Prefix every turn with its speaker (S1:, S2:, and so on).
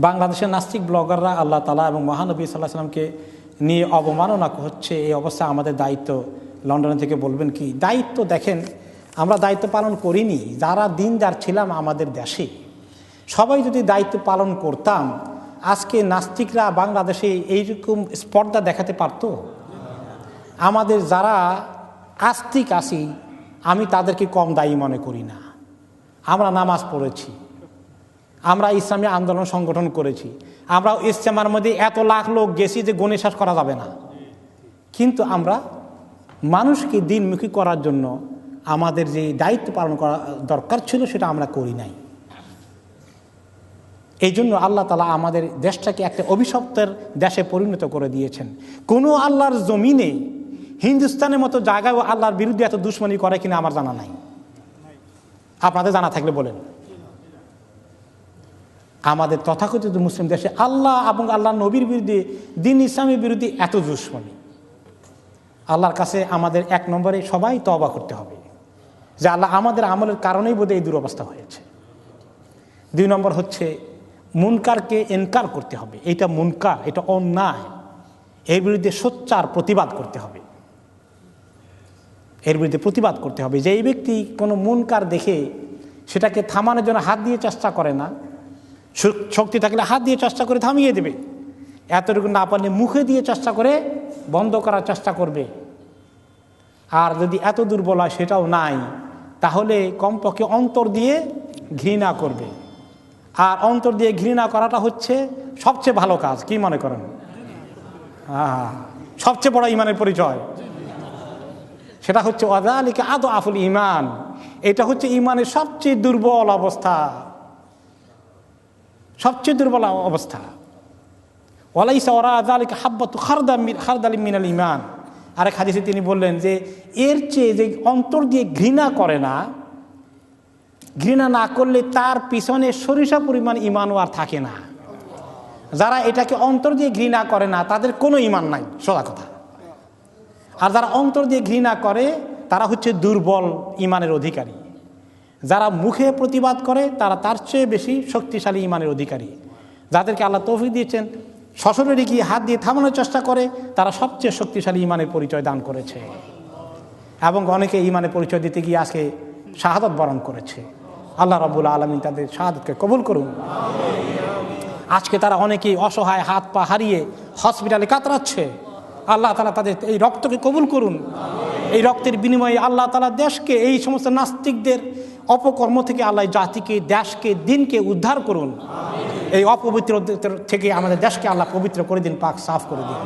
S1: বাংলাদেশের নাস্তিক ব্লগাররা আল্লাহ তালা এবং মহানবী সাল্লাহ সাল্লামকে নিয়ে অবমাননা হচ্ছে এই অবস্থা আমাদের দায়িত্ব। লন্ডন থেকে বলবেন কি? দায়িত্ব দেখেন, আমরা দায়িত্ব পালন করিনি। যারা দিন যার ছিলাম আমাদের দেশে। সবাই যদি দায়িত্ব পালন করতাম, আজকে নাস্তিকরা বাংলাদেশে এইরকম স্পর্ধা দেখাতে পারতো? আমাদের যারা আস্তিক আসি আমি তাদেরকে কম দায়ী মনে করি না। আমরা নামাজ পড়েছি। আমরা ইসলামী আন্দোলন সংগঠন করেছি। আমরা ইস্তেমার মধ্যে এত লাখ লোক গেছি যে গণে শেষ করা যাবে না। কিন্তু আমরা মানুষকে দিনমুখী করার জন্য আমাদের যে দায়িত্ব পালন করা দরকার ছিল সেটা আমরা করি নাই। এই জন্য আল্লাহ তালা আমাদের দেশটাকে একটা অভিশপ্তের দেশে পরিণত করে দিয়েছেন। কোনো আল্লাহর জমিনে হিন্দুস্তানের মতো জায়গায় আল্লাহর বিরুদ্ধে এত দুশ্মনী করে কিনা আমার জানা নাই। আপনাদের জানা থাকলে বলেন। আমাদের তথাকথিত মুসলিম দেশে আল্লাহ এবং আল্লাহ নবীর বিরুদ্ধে, দিন ইসলামের বিরুদ্ধে এত দুশ্মনী। আল্লাহর কাছে আমাদের এক নম্বরে সবাই তবা করতে হবে। যে আল্লাহ আমাদের আমলের কারণেই বোধহয় এই দুরবস্থা হয়েছে। দুই নম্বর হচ্ছে, মুনকারকে এনকার করতে হবে। এটা মুনকার, এটা অন্যায়। এর বিরুদ্ধে সোচ্চার প্রতিবাদ করতে হবে। এর বিরুদ্ধে প্রতিবাদ করতে হবে। যে এই ব্যক্তি কোনো মুনকার দেখে সেটাকে থামানোর জন্য হাত দিয়ে চেষ্টা করে না শক্তি থাকলে হাত দিয়ে চেষ্টা করে থামিয়ে দেবে। এতটুকু না পারলে মুখে দিয়ে চেষ্টা করে বন্ধ করার চেষ্টা করবে। আর যদি এত দুর্বল হয় সেটাও নাই, তাহলে কমপক্ষে অন্তর দিয়ে ঘৃণা করবে। আর অন্তর দিয়ে ঘৃণা করাটা হচ্ছে সবচেয়ে ভালো কাজ, কি মনে করেন? হ্যাঁ সবচেয়ে বড় ইমানের পরিচয়। সেটা হচ্ছে অদালিকে আদো আফুল ইমান। এটা হচ্ছে ইমানের সবচেয়ে দুর্বল অবস্থা। সবচেয়ে দুর্বল অবস্থা। ওয়ালাইসা ওরা আদালিকে হাব্বাত খারদাম খারদালি মিনাল ইমান আরেক হাদিসে তিনি বললেন যে, এর চেয়ে যে অন্তর দিয়ে ঘৃণা করে না, ঘৃণা না করলে তার পিছনে সরিষা পরিমাণ ইমানও আর থাকে না। যারা এটাকে অন্তর দিয়ে ঘৃণা করে না, তাদের কোনো ইমান নাই, সোজা কথা। আর যারা অন্তর দিয়ে ঘৃণা করে, তারা হচ্ছে দুর্বল ইমানের অধিকারী। যারা মুখে প্রতিবাদ করে, তারা তার চেয়ে বেশি শক্তিশালী ইমানের অধিকারী। যাদেরকে আল্লাহ তৌফিক দিয়েছেন শ্বশুরেরই গিয়ে হাত দিয়ে থামানোর চেষ্টা করে, তারা সবচেয়ে শক্তিশালী ইমানের পরিচয় দান করেছে। এবং অনেকে ইমানের পরিচয় দিতে গিয়ে আজকে শাহাদত বরণ করেছে। আল্লাহ রবুল আলমিন তাদের শাহাদতকে কবুল করুন। আজকে তারা অনেকেই অসহায় হাত পা হারিয়ে হসপিটালে কাতরাচ্ছে। আল্লাহ তালা তাদের এই রক্তকে কবুল করুন। এই রক্তের বিনিময়ে আল্লাহ তালা দেশকে এই সমস্ত নাস্তিকদের অপকর্ম থেকে আল্লাহ জাতিকে, দেশকে, দিনকে উদ্ধার করুন। এই অপবিত্র থেকে আমাদের দেশকে আল্লাহ পবিত্র করে দিন, পাক সাফ করে দিন।